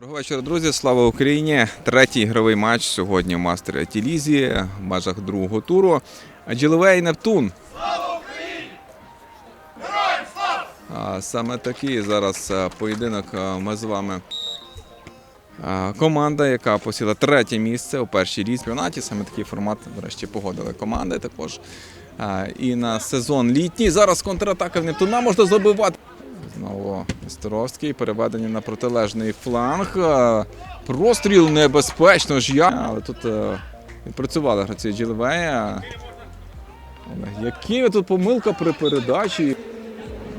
Доброго вечора, друзі. Слава Україні! Третій ігровий матч сьогодні в Мастер Лізі в межах другого туру. Джилевей Нептун. А, Саме такий зараз е, поєдинок е, ми з вами. Е, Команда, яка посіла третє місце у першій лізі. Саме такий формат, врешті, погодили команди також. І на сезон літній. Зараз контратака в Нептуна можна забивати. Знову Нестеровський, переведення на протилежний фланг. Е, Простріл небезпечно ж я. Але тут е, відпрацювали гравці Джилвея. Олег, які тут помилка при передачі.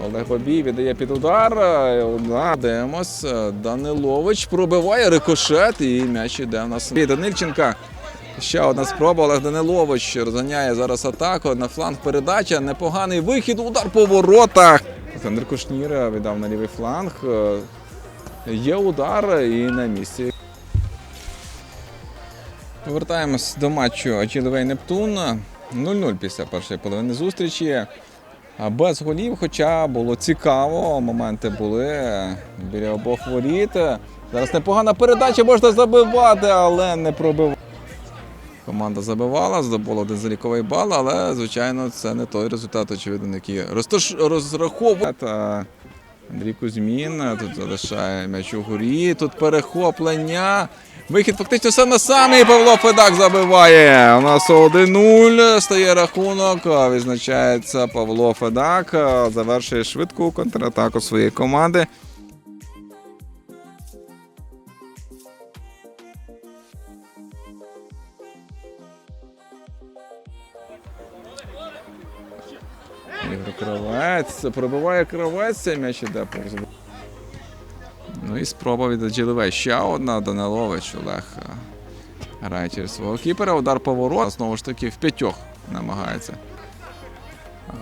Олег Бабій віддає під удар. Е, Демос. Данилович пробиває рикошет і м'яч іде в нас. Данильченка. Ще одна спроба. Олег Данилович розганяє зараз атаку. На фланг передача. Непоганий вихід. Удар по воротах. Олександр Кушнір віддав на лівий фланг. Е, Є удар і на місці. Повертаємось до матчу Ачіловей Нептун. 0-0 після першої половини зустрічі. Без голів, хоча було цікаво, моменти були біля обох воріт. Зараз непогана передача, можна забивати, але не пробивати. Команда забивала, здобула один заліковий бал, але, звичайно, це не той результат, очевидно, який розраховує. Андрій Кузьмін тут залишає м'яч у горі. Тут перехоплення. Вихід фактично все на самий Павло Федак забиває. У нас 1-0 стає рахунок. Відзначається Павло Федак. Завершує швидку контратаку своєї команди. Ігор Кравець. Пробиває кравець, цей м'яч іде повз. Ну і спроба від Джилевей. Ще одна Данилович Олег е, грає через свого кіпера. Удар по ворот. Знову ж таки в п'ятьох намагається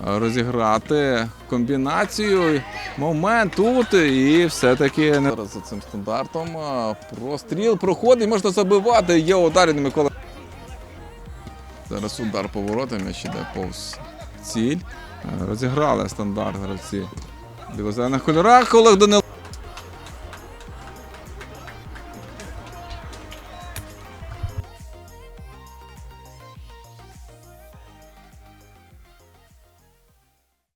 е, розіграти комбінацію. Момент тут і все-таки зараз за цим стандартом. е, Простріл проходить, можна забивати. Є удар Микола. Зараз удар по воротам, м'яч іде повз ціль. Е, Розіграли стандарт гравці. В Білозелених кольорах Олег Данил.